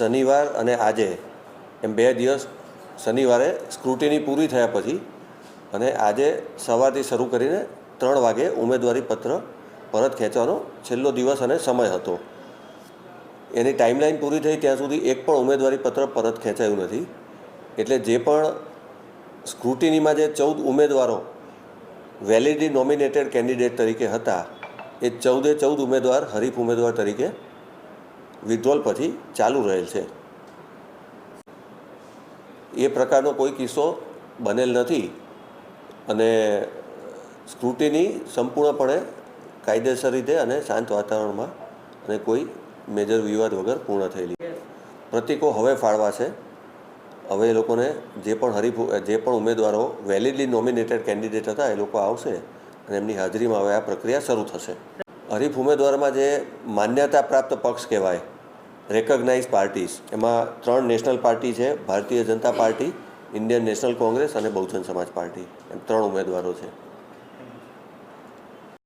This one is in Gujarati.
શનિવાર અને આજે, એમ બે દિવસ શનિવારે સ્ક્રુટિની પૂરી થયા પછી અને આજે સવારથી શરૂ કરીને ત્રણ વાગે ઉમેદવારી પત્ર પરત ખેંચવાનો છેલ્લો દિવસ અને સમય હતો. એની ટાઈમલાઈન પૂરી થઈ ત્યાં સુધી એક પણ ઉમેદવારી પત્ર પરત ખેંચાયું નથી. એટલે જે પણ સ્ક્રુટિનીમાં જે ચૌદ ઉમેદવારો વેલિડલી નોમિનેટેડ કેન્ડિડેટ તરીકે હતા, એ ચૌદે ચૌદ ઉમેદવાર હરીફ ઉમેદવાર તરીકે વિડ્રોલ પછી ચાલુ રહેલ છે. એ પ્રકારનો કોઈ કિસ્સો બનેલ નથી અને સ્ક્રુટિની સંપૂર્ણપણે કાયદેસર રીતે અને શાંત વાતાવરણમાં અને કોઈ મેજર વિવાદ વગર પૂર્ણ થયેલી. પ્રતિકો હવે ફાળવા છે. હવે એ લોકોને જે પણ હરીફ, જે પણ ઉમેદવારો વેલિડલી નોમિનેટેડ કેન્ડિડેટ હતા એ લોકો આવશે અને એમની હાજરીમાં હવે આ પ્રક્રિયા શરૂ થશે. હરીફ ઉમેદવારમાં જે માન્યતા પ્રાપ્ત પક્ષ કહેવાય રેકગ્નાઇઝ પાર્ટીઝ એમાં ત્રણ નેશનલ પાર્ટી છે, Bharatiya Janata party Indian National Congress અને બહુજન સમાજ પાર્ટી એમ ત્રણ ઉમેદવારો છે.